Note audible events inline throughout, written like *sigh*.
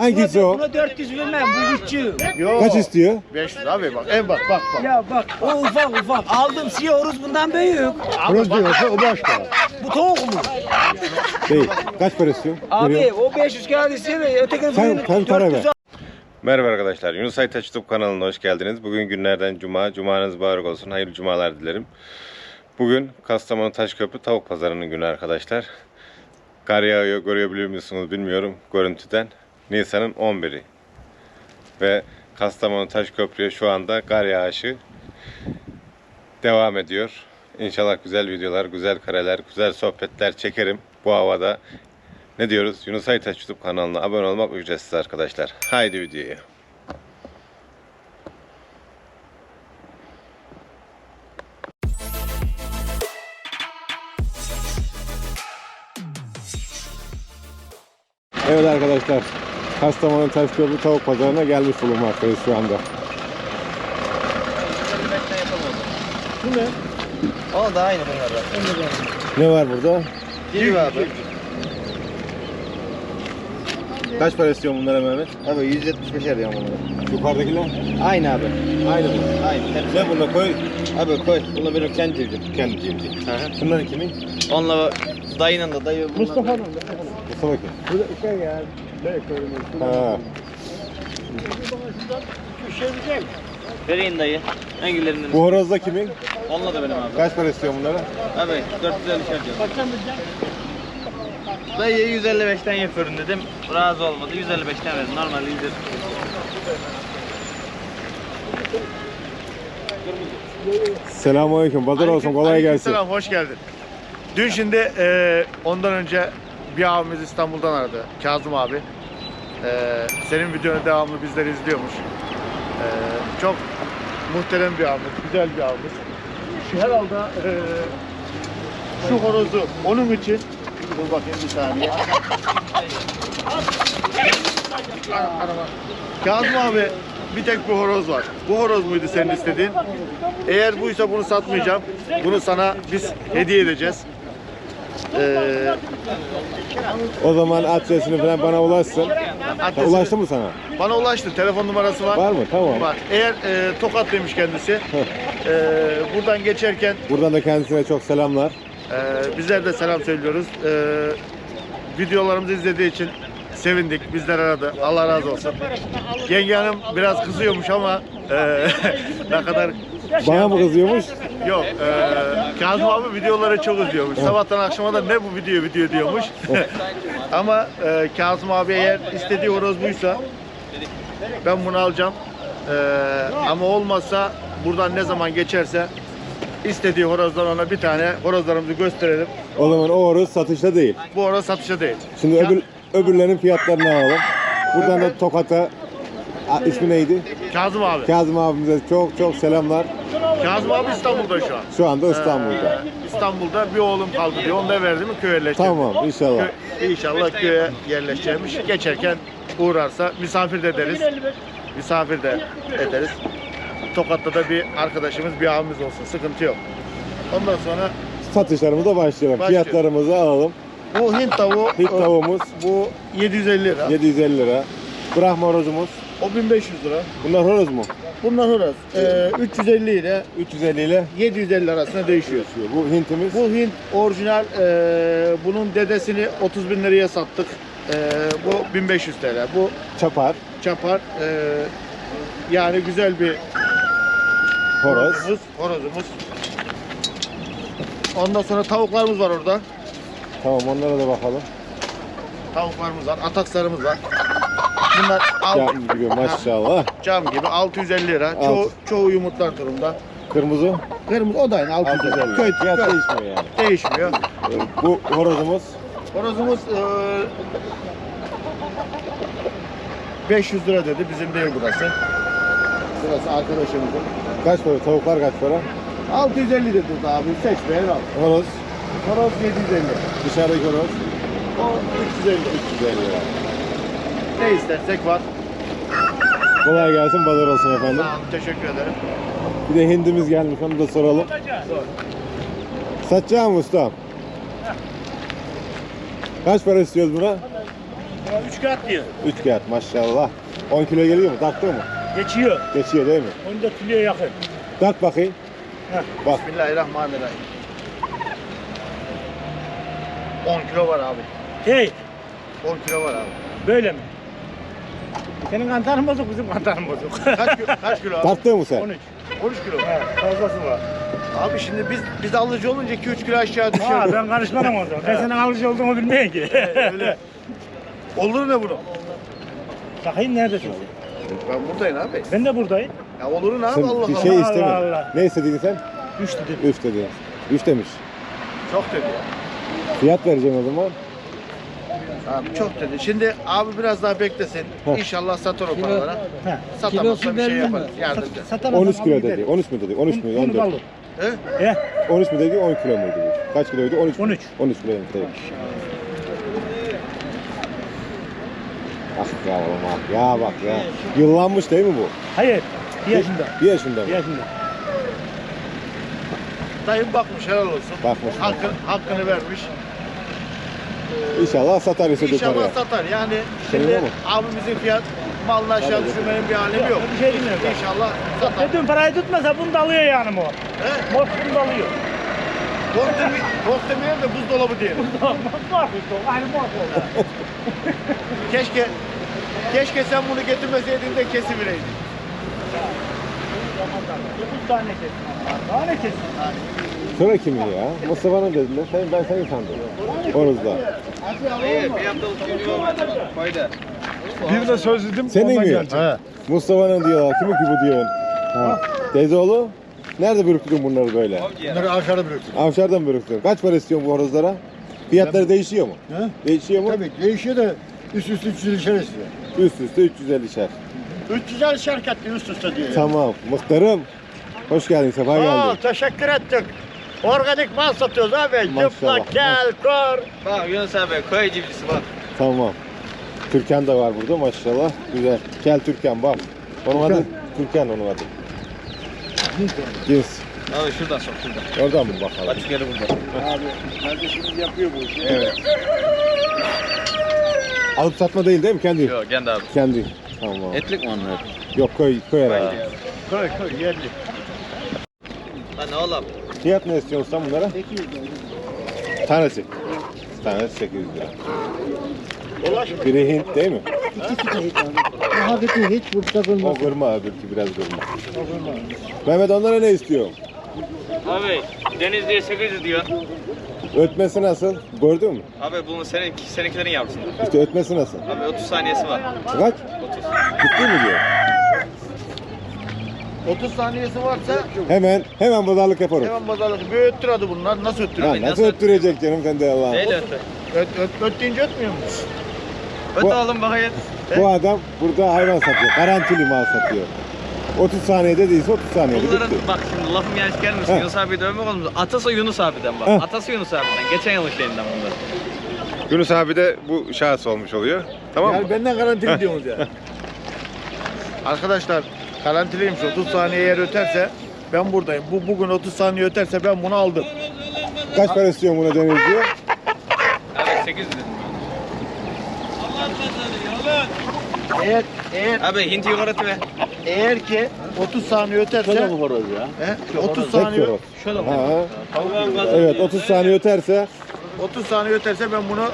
Hangisi o? Buna 400 vermem bu küçüğü. Yo. Kaç istiyor? 500 abi bak. En bak bak bak. Ya bak o ufak ufak. Aldım siyah oruz bundan büyük. Horoz diyorsa o başka. Bu tavuk mu? Değil. Kaç para istiyor? Abi Veriyor. o 500 kağıt istiyor da ötekini Sen- sen para ver. Merhaba arkadaşlar. Yunus Aytaç YouTube kanalına hoş geldiniz. Bugün günlerden cuma. Cumanız mübarek olsun. Hayırlı cumalar dilerim. Bugün Kastamonu Taşköprü Tavuk Pazarı'nın günü arkadaşlar. Kar yağıyor. Görebiliyor musunuz bilmiyorum görüntüden. Nisan'ın 11'i. Ve Kastamonu Taşköprü'ye şu anda kar yağışı devam ediyor. İnşallah güzel videolar, güzel kareler, güzel sohbetler çekerim bu havada. Ne diyoruz? Yunus Aytaç YouTube kanalına abone olmak ücretsiz arkadaşlar. Haydi videoya. Kastamonu Taşköprü Tavuk Pazarı'na gelmiş bulunmaktayız şu anda. O da aynı bunlardan. Ne var burada? Gir abi. Kaç para istiyor bunlara Mehmet? Abi 175 er bunları. Yukarıdakiler? Aynı abi. Aynı mı? Aynı. Hepsi. Ne bunda koy? Abi koy. Bunu benim kendi civcim. Kendi cimci. Bunların kimin? Onunla dayının da dayı. Mustafa'nın. Mustafa kim? Bu da şey ya. Ha. Vereyim dayı. Hangilerinden? Bu horoz da kimin? Onunla da benim abi. Kaç para istiyor bunlara? Abi 450 şer. Dayı 155'ten yapıyorum dedim. Razı olmadı. 155'ten verdim. Normalde 100 Selamünaleyküm. Pazar olsun. Kolay gelsin. Selam, hoş geldin. Dün şimdi e, ondan önce bir abimiz İstanbul'dan aradı. Kazım abi. E, senin videonu devamlı bizler izliyormuş. E, çok muhterem bir abimiz, güzel bir abimiz. Şu herhalde e, şu horozu onun için Dur bakayım bir saniye. Kazım abi bir tek bu horoz var. Bu horoz muydu senin istediğin? Eğer buysa bunu satmayacağım. Bunu sana biz hediye edeceğiz. Ee, O zaman adresini falan bana ulaşsın. Ha, adresi- ulaştı mı sana? Bana ulaştı. Telefon numarası var. Var mı? Tamam. Var. Eğer e, Tokatlıymış kendisi. *laughs* e, buradan geçerken Buradan da kendisine çok selamlar. e, bizler de selam söylüyoruz. E, videolarımızı izlediği için sevindik. Bizler aradı. Allah razı olsun. Yenge Hanım biraz kızıyormuş ama e, *laughs* ne kadar Bana mı kızıyormuş? Yok, eee Kazım abi videoları çok izliyormuş. Sabahtan akşama da ne bu video video diyormuş. *laughs* Ama eee Kazım abi eğer istediği horoz buysa ben bunu alacağım. Eee, ama olmazsa buradan ne zaman geçerse istediği horozdan ona bir tane horozlarımızı gösterelim. O zaman o horoz satışta değil. Bu horoz satışa değil. Şimdi öbür, öbürlerin fiyatlarını alalım. Buradan da Tokat'a A, ismi neydi? Kazım abi. Kazım abimize çok çok selamlar. Kazım abi İstanbul'da şu an. Şu anda İstanbul'da. Eee, İstanbul'da bir oğlum kaldı diyor. Onu da verdi mi köye yerleştirdi. Tamam inşallah. Kö- İnşallah köye yerleşeceğimiş. Geçerken uğrarsa misafir de ederiz. Misafir de ederiz. Tokat'ta da bir arkadaşımız, bir abimiz olsun. Sıkıntı yok. Ondan sonra Satışlarımıza başlayalım. Başlayalım. Fiyatlarımızı alalım. bu Hint tavuğu, Hint tavuğumuz bu 750 lira. 750 lira. Brahma horozumuz. O 1500 lira. Bunlar horoz mu? Bunlar horoz. Ee, 350 ile 350 ile 750 arasında değişiyor. bu Hintimiz. Bu Hint orijinal, ee, bunun dedesini 30 bin liraya sattık. Ee, bu 1500 TL. Bu Çapar çapar. Ee, yani güzel bir horoz. horozumuz. horozumuz. Ondan sonra tavuklarımız var orada. Tamam onlara da bakalım. Tavuklarımız var, atakslarımız var. Bunlar Cam gibi maşallah. cam gibi 650 lira. Çoğu, Alt. çoğu yumurtlar durumda. Kırmızı Kırmızı o da aynı 650. 650. Köy, Fiyat köy. değişmiyor yani. Değişmiyor. Bu horozumuz Horozumuz eee 500 lira dedi. Bizim değil burası. Burası arkadaşımızın. kaç para? Tavuklar kaç para? 650 dedi abi. Seç beğen al. Horoz. Horoz 750. Dışarıdaki horoz O 350. 350 lira. Ne istersek var. Kolay gelsin, pazar olsun efendim. Sağ olun. Teşekkür ederim. Bir de hindimiz gelmiş, onu da soralım. Satacağım ustam. Kaç para istiyoruz buna? Üç kağıt diyor. 3 kağıt maşallah. 10 kilo geliyor mu? Taktı mı? Geçiyor. Geçiyor değil mi? 14 kiloya yakın. Tart bakayım. Bak Bismillahirrahmanirrahim. 10 kilo var abi. Hey 10 kilo var abi. böyle mi? Senin kantarın bozuk bizim kantarın bozuk. Kaç, kilo- kaç kilo abi? Tarttın mı sen? 13. 13 kilo. He, fazlası var. Abi şimdi biz biz alıcı olunca 2-3 kilo aşağı Ha, düşüyor. ben karışmam o zaman. Ben senin alıcı olduğumu bilmeyin ki. Öyle. Olur ne bunu? Bakayım neredesin? Ben buradayım abi. Ben de buradayım. Ya olur ne abi Sen Allah bir Allah. şey Allah isteme. Allah. Ne istedin sen? 3 dedim. 3 dedi. 3 demiş. Çok dedi ya. Fiyat vereceğim o zaman. Abi çok dedi. Şimdi abi biraz daha beklesin. Heh. İnşallah satar o paralara. He. Satamazsa bir şey yaparız. Yardımcı. Satamazsam 13 kilo dedi. giderim. 13 mü dedi? 13 mü? Bunu da 14. alır. He? He. 13 mü dedi? 10 kilo muydu bu? Kaç kiloydu? 13 mü? 13. 13 kiloymuş tabii. Ah ya oğlum ah. Ya bak ya. Yıllanmış değil mi bu? Hayır. Bir yaşında. Bir yaşında mı? Bir yaşında. Dayım bakmış helal olsun. Bakmış. Hakkı, hakkını vermiş. İnşallah satar istediği İnşallah paraya. satar. Yani Senin şimdi ama. abimizin fiyat malını aşağı düşürmenin bir alemi yok. Bir şey bilmiyorum. İnşallah satar. Dedim parayı tutmasa bunu da alıyor yani mor. He? Mor bunu da alıyor. Kork, deme, kork demeyelim de buzdolabı diyelim. Mor işte. Aynı mor oldu. *laughs* Keşke keşke sen bunu getirmeseydin de kesivereydin. 9 tane kesin. Daha ne kesin? Sonra kimin ya? Mustafa'nın dediler. Sen, ben seni sandım. Horozda. Bir haftalık video var. Fayda. Bir de sözledim. Senin ondan mi? Mustafa'nın diyorlar. Kimin ki bu diyorsun? Ha. Teyzeoğlu? Nerede bürüktün bunları böyle? Bunları aşağıda bıraktım. Avşar'dan bürüktün. Kaç para istiyorsun bu horozlara? Fiyatları değişiyor mu? He? Değişiyor mu? Tabii değişiyor da üst üste 300 içer istiyor. Üst üste 350'şer. 350 şirketli üst üste diyor. Tamam. Muhtarım. Hoş geldin. Sefa Aa, geldin. teşekkür ettik. Organik mal satıyoruz abi. Maşallah. Cıplak, kel, kor. Bak Yunus abi köy civcisi bak. Tamam. Türkan da var burada maşallah. Güzel. Kel Türkan bak. Onun adı Türkan onun adı. Cins. Abi şuradan sok şuradan. Oradan mı bakalım? Açık yeri burada. Kardeşimiz yapıyor bu işi. Evet. Alıp satma değil değil mi? Kendi. Yok kendi abi. Kendi. Tamam. Etlik mi onlar? Yok köy, köy herhalde. Koy koy yerli. Lan ne oğlum? Fiyat ne istiyorsun sen bunlara? 800 lira. Tanesi. Tanesi 800 lira. Biri Hint değil mi? Hakikaten hiç burada O kırma öbürkü biraz kırma. Mehmet onlara ne istiyor? Abi Deniz diye 800 diyor. Ötmesi nasıl? Gördün mü? Abi bunu senin seninkilerin yapsın. İşte ötmesi nasıl? Abi 30 saniyesi var. Kaç? 30. Gitti mi diyor? 30 saniyesi varsa Hemen, hemen pazarlık yaparım. hemen pazarlık. Bir öttür adı bunlar. Nasıl öttürüyor? Ya nasıl öttürecek canım sen de Allah'ım. Neyle öte? Öt, öt, öt deyince ötmüyor mu? Öte Bu- oğlum bakayım. Bu adam burada hayvan satıyor. Garantili mal satıyor. 30 saniyede değilse 30 saniyede Bunların bitti. bak şimdi lafım yanlış gelmesin. He. Yunus abi dövmek olmuş. Atası Yunus abiden bak. He. Atası Yunus abiden. Geçen yıl şeyinden bunlar. Yunus abi de bu şahıs olmuş oluyor. Tamam mı? Yani benden garantili diyorsunuz ya. Arkadaşlar garantiliymiş 30 saniye eğer öterse ben buradayım. Bu bugün 30 saniye öterse ben bunu aldım. Kaç para istiyorsun buna Deniz diyor? Abi 800 dedim. Eğer eğer Abi Hint yukarı ve eğer ki 30 saniye öterse Şöyle mi horoz ya? he, 30 Tek saniye şöyle Ha. Evet 30 saniye öterse 30 saniye öterse ben bunu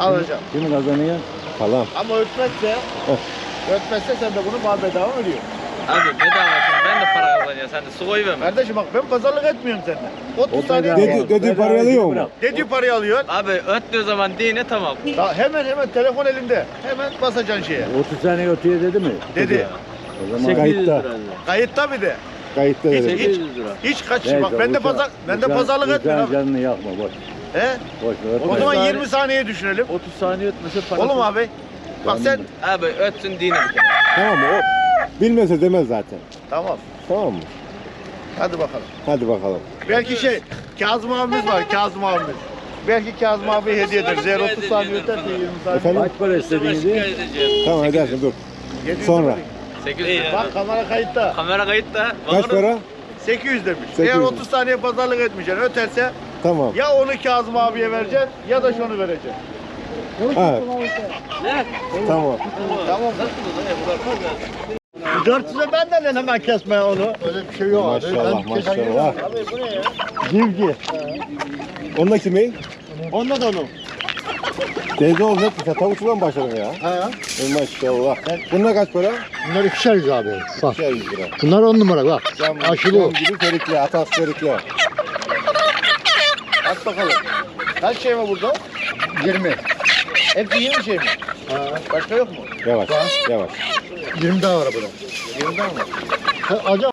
alacağım. Kim kazanıyor? falan. Ama ötmezse ötmezse sen de bunu bana bedava veriyorsun. Abi bedava şimdi ben de para kazanacağım. Sen de su koy verme. Kardeşim bak ben pazarlık etmiyorum senden. 30 saniye Dedi, dediği parayı alıyor mu? dediği parayı alıyorsun. Abi öttüğü zaman dine tamam. Ta- hemen hemen telefon elinde. Hemen basacaksın şeye. 30 saniye ötüyor dedi mi? Dedi. O zaman Kayıtta. Kayıtta bir de. Kayıtta dedi. Hiç, hiç kaç bak ben de pazar ben de pazarlık etmiyorum. abi. canını yakma boş. He? Boş ver. O zaman 20 saniye düşünelim. 30 saniye ötmese parası. Oğlum abi. Bak sen Abi ötsün dine bir kere. Tamam? O bilmese demez zaten. tamam. Tamam mı? Hadi bakalım. Hadi bakalım. Belki şey Kazım abimiz var Kazım abimiz. Belki Kazım abi hediye ederiz. Eğer 30 saniye öterse 20 saniye. Efendim? Kaç para istediğinizi? Tamam edersin dur. 700 Sonra. demiş. 800 Bak kamera kayıtta. Kamera kayıtta. Kaç para? 800 demiş. 800. Eğer 30 saniye pazarlık etmeyeceksin öterse Tamam. ya onu Kazım abiye vereceksin ya da şunu vereceksin. Ha. Tamam. 400'e benden de hemen kesme onu. Öyle bir şey yok Maşallah maşallah. Civgi. Onunla kimi? Onda da onu. Teyze oğlum ne? Sen tavukçudan mı başladın ya? Ha. Ey maşallah. Bunlar kaç para? Bunlar ikişer yüz abi. Bak. 200 lira. Bunlar on numara bak. Cam, Aşılı cam o. gibi ferikli, atas ferikli. Aç bakalım. Kaç şey var burada? 20. Hepsi 20 şey mi? Ha. Başka yok mu? Yavaş, yavaş. 20 daha var burada. 20 daha mı? Ha, acaba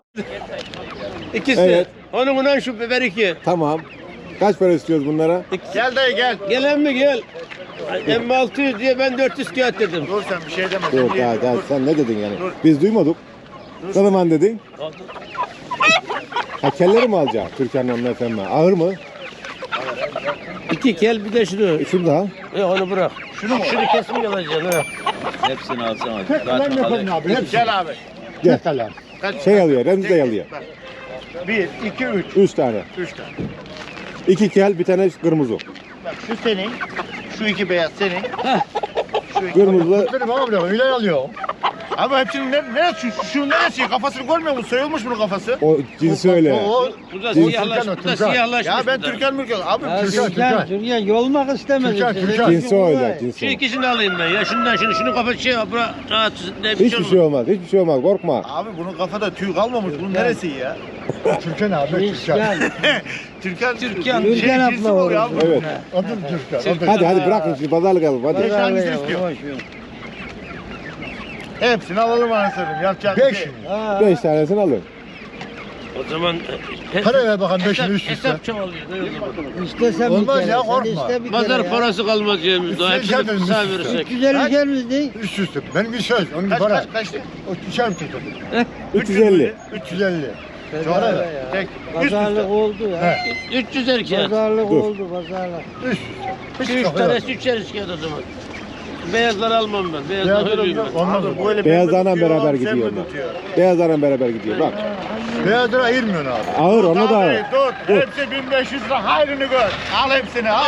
İkisi. Evet. Onun bundan şu biber iki. Tamam. Kaç para istiyoruz bunlara? Gel dayı gel. Gelen mi gel. Emmi 600 diye ben 400 kağıt dedim. Dur sen bir şey deme. Yok ya, ya sen ne dedin yani? Biz duymadık. Ne zaman dedin? Ha kelleri mi alacaksın? Türkan'ın onun efendim. Ağır mı? İki kel bir de şunu. E, şunu da al. Ya onu bırak. Şunu mu? Şunu kesin alacaksın ha. Hepsini alsana. Abi. Hepsi. Gel abi. Gel. Ne kalem? Şey alıyor, Remzi de alıyor. 1, 2, 3. Üç tane. 3 tane. İki kel, bir tane kırmızı. Bak şu senin. Şu iki beyaz senin. Şu iki Kırmızı Benim ama bile öyle alıyor. Abi hepsinin ne, neresi, şu, şu neresi? Kafasını görmüyor musun? Soyulmuş bunun kafası. o cinsi öyle. O, o, Bu da Türkan, siyahlaşmış. Bu da Türkan. siyahlaşmış. Ya ben bu da. Türkan Mürkan. Abi Türkan, Türkan. Türkan yolmak istemedi. Türkan, Türkan. Cinsi öyle, Şu cinsi. ikisini alayım ben ya. Şundan şunu. Şunu kafası şey yap. Bırak. Rahat. Ne bir Hiçbir şey olmaz, hiçbir şey olmaz. Korkma. Abi bunun kafada tüy kalmamış. Bunun neresi ya? Türkan abi, Türkan. *laughs* Türkan, Türkan. Şey, Türkan cinsi abla bu ya. olur. Evet. Adım Türkan. Hadi hadi bırakın şimdi pazarlık alalım hadi. Beş hangisini istiyor? Hepsini alalım anasını. Yapacak bir şey. Beş tanesini alın. O zaman e, Para ver bakalım hesap, beşini üst üste. hesap çoğalıyor. İstesem Olmaz ya, korkma. Pazar ya. parası kalmaz yerimizde. Üstüne Hepsini gelmeyin, kısa üst üste. verirsek. 350 gelmedi. Üst üste. Benim bir söz. Onun bir Kaç para. kaç kaçtı? O üçer mi tuttu? 350. 350. Sonra. Tek. Üst Pazarlık oldu ya. 300 erkeğe. Pazarlık Dur. oldu pazarlık. Üst üste. Şu üç tanesi üçer erkeğe o zaman. Beyazları almam ben. Beyazları Beyazlar ölüyüm ben. Ondan sonra böyle Beyazlarla tutuyor, beraber sen gidiyor onlar. tutuyor? Beyazlarla beraber gidiyor bak. Beyazları ayırmıyorsun abi. Ağır onu da Abi, ağır. Dur. Hepsi 1500 lira hayrını gör. Al hepsini al.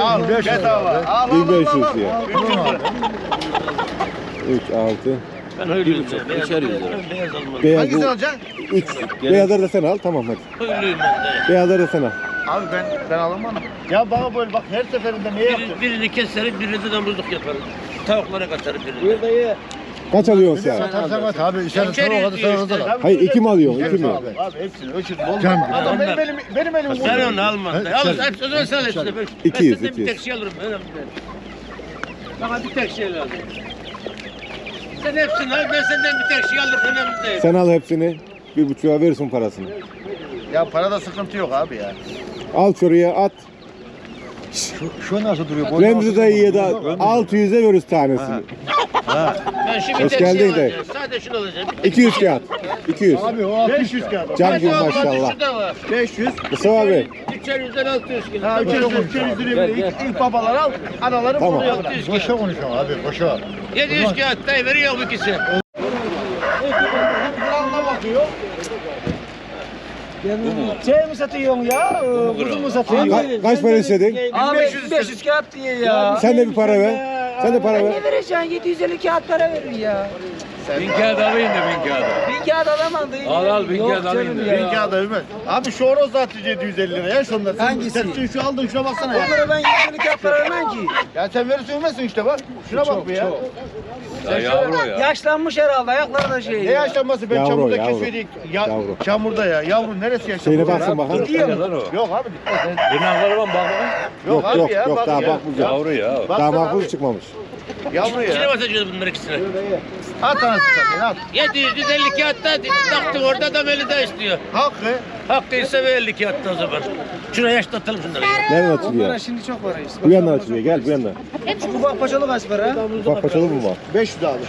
Al. 1500 Bedava. lira. Al al al. 1500 al. diyor. 300 lira. 3, 6. Ben ölüyüm ben. Beyaz, ben beyaz almam. Beyaz Hangisini bu. alacaksın? 3. Beyazları da sen al tamam hadi. Ölüyüm ben. Beyazları da sen al. Abi ben ben alamam. Ya bana böyle bak her seferinde ne yaptın? Biri, birini keserim, birini de damızlık yaparım. Tavuklara katarım birini. Kaç alıyorsun sen? Satarsan at abi. İçeri sonra o kadar diyor sonra kadar. Hayır iki mi alıyorsun? iki mi? Abi, abi hepsini ölçün. Cam Adam benim elim benim elim Ben onu almam. He, Al, sen- sen, o zaman sen al hepsini. Ben, 200, ben bir 200. tek şey alırım. Önemli değil. Bana bir tek şey lazım. Sen hepsini al, ben senden bir tek şey alırım. Önemli değil. Sen al hepsini. Bir buçuğa verirsin parasını. Ya parada sıkıntı yok abi ya. Al şuraya at. Şu nasıl duruyor? Remzi dayıya da 600'e veririz tanesini. Ben şimdi Hoş geldin şey de. alacağım. Sadece şunu alacağım. 200 kağıt. 200. Abi o 500 kağıt. Cam gibi maşallah. Şurada var. 500. Mustafa abi. 300'den 600 kilo. Ha 300 300 lira bile ilk, ilk babalar al. Anaları Tamam. buraya al. 600 Boşa kilo. konuşuyorsun abi boşa. 700 kağıt da veriyor bu ikisi. Şey mi satıyorsun ya? Kuzu mu satıyorsun? Ka- kaç para istedin? Abi 500 kağıt diye ya. Sen de bir para ver. Sen de para ver. Ne vereceksin? 750 kağıt para verir ya. Bin kağıt alayım da bin kağıt. Bin kağıt alamadın. Al, al, bin kağıt alayım da. Bir kağıt övmez. Abi şu horoz zaten 750 lira ya şunlar. Sen, Hangisi? Sen şu aldın şuna baksana ya. Onlara ben 750 kağıt para vermem ki. Ya sen verirsin övmezsin işte bak. Şuna bak bir ya. Ya yavru ya. Yaşlanmış herhalde ayakları da şey. Ne yaşlanması ben Yavru, çamurda yavru. keserik. Ya, Yavru. Çamurda ya. Yavru neresi yaşlanmış? Şeyine ya? baksın bakalım. Gidiyor mu? Lan o. Yok abi. Tırnakları var bak. Yok abi yok ya, yok bak daha ya. bakmayacağım. Yavru ya. Daha Baksana abi. çıkmamış. Yavru İçine ya. basacağız bunları ikisine. At anasını satayım at. 750 kağıt da taktı orada da beni de istiyor. Hakkı. Haklıysa ver 50 kağıt da o zaman. Şuna yaşlatalım şunları. Nereden Onlara açılıyor? şimdi çok istiyor. Bu yandan açılıyor. Gel bu yandan. Ufak paçalı kaç para? Bak paçalı mı var? 500 abi.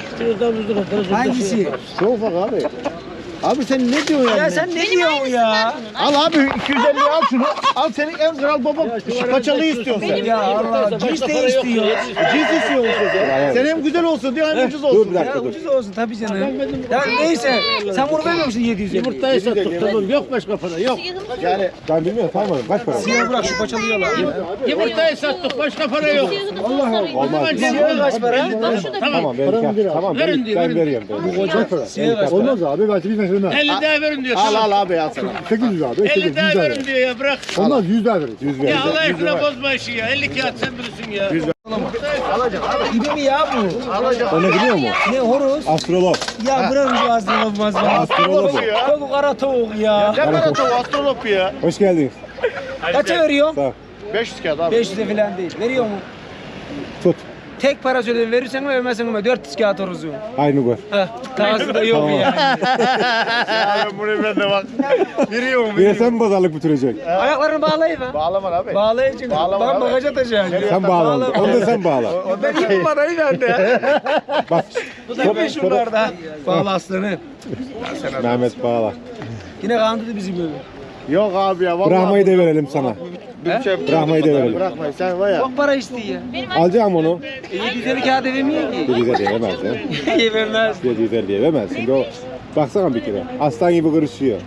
Hangisi? Çok ufak abi. Abi sen ne diyorsun ya? Ya sen ne diyorsun ya? Al abi 250 al şunu. Al senin en kral baba paçalıyı istiyorsun sen. Ya Allah cins de istiyor. Cins istiyor musun sen? Sen hem güzel olsun diyor hem ucuz Dur olsun. bir dakika dur. ucuz olsun tabii canım. Ya neyse sen bunu vermiyor musun 750? Yumurtayı sattık tamam yok başka para yok. Yani Ben bilmiyorum tamam kaç para? Siyah bırak şu paçalı yalan. Yumurtayı sattık başka para yok. Olmaz. Siyah kaç para? Tamam ben tamam ben, verin. veriyorum. Ben. Para? Olmaz abi belki bir mesela. 50 daha verin diyor. al al abi al sana. 800 abi. 50 800 daha verin diyor ya bırak. Olmaz 100 daha veririz. 100 Ya vereceğim. Allah aşkına bozma işi ya. 50 kağıt sen bilirsin ya. İbi mi ya bu? O ne biliyor musun? Ne horoz? Astrolog. Ya bırak şu olmaz mı? Astrolog bu. Tavuk ara tavuk ya. Ne kadar tavuğu astrolog ya. Hoş geldiniz. Kaça? Sağ ol. 500 kağıt abi. 500'e falan değil. Veriyor mu? Tek para söyledi verirsen mi vermezsen mi? 400 kağıt horozu. Aynı gör. Heh, Tavası da yok Tamam. yani. Ya bunu ben de bak. Veriyor mu? Bir sen mi pazarlık bitirecek? Ayaklarını bağlayıp ha. Bağlama abi. Bağlayacaksın. Bağlama Bana abi. bagaj atacaksın. Sen bağla. Onu da sen bağla. Ben yiyeyim parayı bende. Bak Bu da meşhurlarda. Bağla aslanı. Mehmet bağla. Yine kandırdı bizi böyle. Yok abi ya vallahi. Brahmayı da verelim sana. Brahmayı da verelim. Bırakma sen var ya. Çok para istiyor. Alacağım onu. E, 750 kağıt vermiyor ki. 750 vermez ya. *laughs* Vermez. 750 vermez. Şimdi o baksana bir kere. Aslan gibi kırışıyor.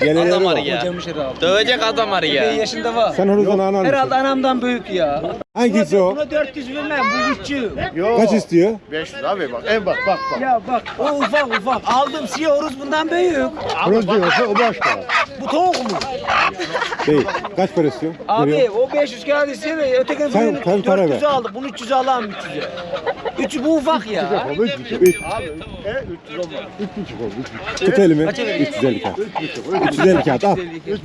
Geleneği Adam var. var ya. Kocamış herhalde. Dövecek adam var 7 ya. yaşında var. Sen horozdan anan Herhalde mısın? anamdan büyük ya. Hangisi o? Buna 400 vermem bu küçüğü. Yok. Kaç istiyor? 500 abi bak. En bak bak bak. Ya bak o ufak ufak. Aldım siyah horoz bundan büyük. Horoz diyorsa o başka. Bu tavuk mu? Değil. Kaç para istiyor? Abi Veriyorum. o 500 kağıt istiyor da ötekini Sen- bunu sen para ver. 400'e aldık. Bunu 300'e alalım 300'e. Üçü bu ufak ya. 3 buçuk. Üç. E 300 olmaz. 3 buçuk oldu. 3 buçuk. Tut elimi. Kaça veriyorsun? 350 kağıt. 350 kağıt al.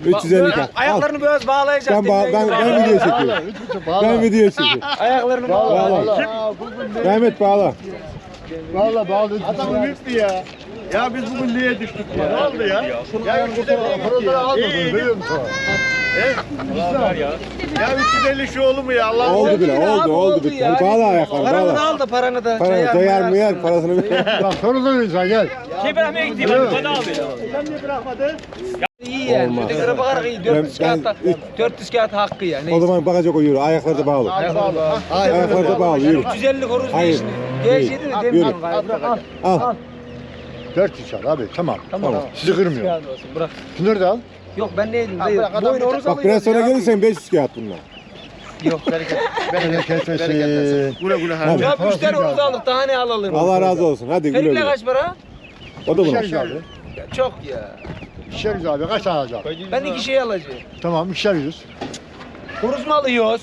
350 kağıt. Ayaklarını biraz bağlayacak. Ben, bağ, ben, ben video çekiyorum. Ben video çekiyorum. Ayaklarını bağla. Bağla. Mehmet bağla. Valla bağlı. Adam büyüktü ya. Ya biz bugün niye düştük ya? Ne oldu ya? Ya 350 Horozları almadın veriyor musun? Ya 350 şu olur mu ya? Allah Oldu bile. Oldu oldu. bitti. Hadi bağla ayaklarını Paranı da al da paranı da. Para doyar mı yer parasını ver. Bak horozları verirsen gel. İyi yani. Olmaz. Ötekilere bakarak iyi. 400 Ben- kağıt da. 400 kağıt hakkı ya. O zaman bakacak o yürü. Ayakları da bağlı. Ayakları da bağlı yürü. 350 horoz Hayır. değil şimdi. Gerçeği de Yürü. demiyorum galiba. Al. Al. 400 çal abi tamam. Tamam. Sizi kırmıyor. Bırak. Şunları da al. Yok ben ne yedim? Dayı. Boyun horoz Bak biraz sonra gelirsen 500 kağıt bunlar. Yok bereket. *laughs* Beni kesmesin. Güle güle Hadi. Ya 3 tane horoz aldık daha ne alalım? Allah razı olsun. Hadi güle Herifle güle. kaç para? O da yüz abi. Ya çok ya. İkişer yüz abi. Kaç tane alacağım? Ben iki şey alacağım. Tamam ikişer yüz. Horoz mu alıyoruz?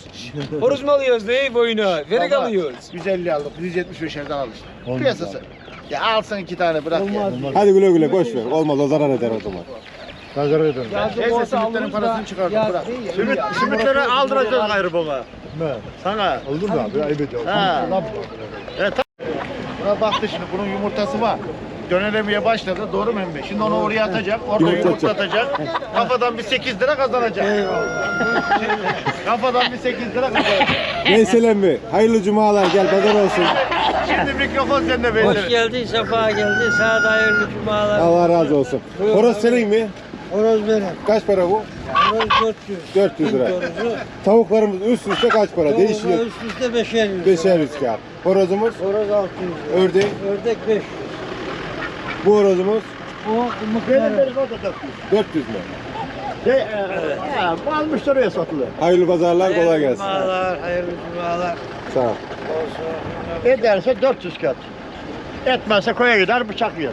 Horoz mu alıyoruz? Ne boyuna? Verik Vallahi. alıyoruz. 150 aldık. 175'erden aldık. Olmaz Piyasası. Ya alsın iki tane bırak ya. Hadi güle güle boş ver. Olmaz o zarar eder o zaman. Ederim. Yazık Neyse, simitlerin parasını Ya bırak. Simit, simitleri aldıracağız gayrı bana. Ne? Sana. Oldu mu abi? Ayıp ediyorum. Ha. Tamam. Buna baktı şimdi bunun yumurtası var. Dönelemeye başladı doğru mu emmi? Şimdi onu oraya atacak, orada Yumurtlatacak. yumurtlatacak. Kafadan bir 8 lira kazanacak. Kafadan bir 8 lira kazanacak. Veysel emmi hayırlı cumalar gel pazar olsun. Şimdi mikrofon sende Hoş beyler. geldin, sefa geldin. Sana da hayırlı cumalar. Allah razı olsun. Horoz senin mi? Horoz benim. Kaç para bu? Horoz 400. 400 lira. Horozu. Tavuklarımız üst üste kaç para? Değişiyor. Üst üste beşer yüz. Beşer yüz kağıt. Horozumuz, Horoz 600. ördek, Ördek 500. bu horozumuz O mıknarı. 400 mü? Ha, bu almış oraya satılır. Hayırlı pazarlar kolay gelsin. Cumalar, hayırlı cumalar. Sağ ol. Ederse 400 kat. Etmezse koya gider bıçak yer.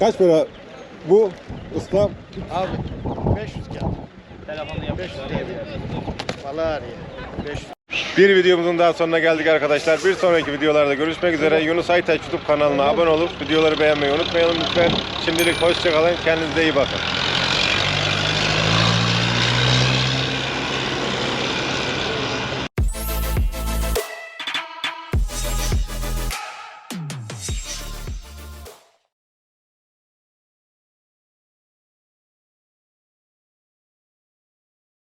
Kaç para bu ıslam? Abi 500 kağıt. Telefonla yap. 500 diye. Vallahi ya. 500. Bir videomuzun daha sonuna geldik arkadaşlar. Bir sonraki videolarda görüşmek üzere. Yunus Aytaç YouTube kanalına abone olup videoları beğenmeyi unutmayalım lütfen. Şimdilik hoşçakalın. Kendinize iyi bakın.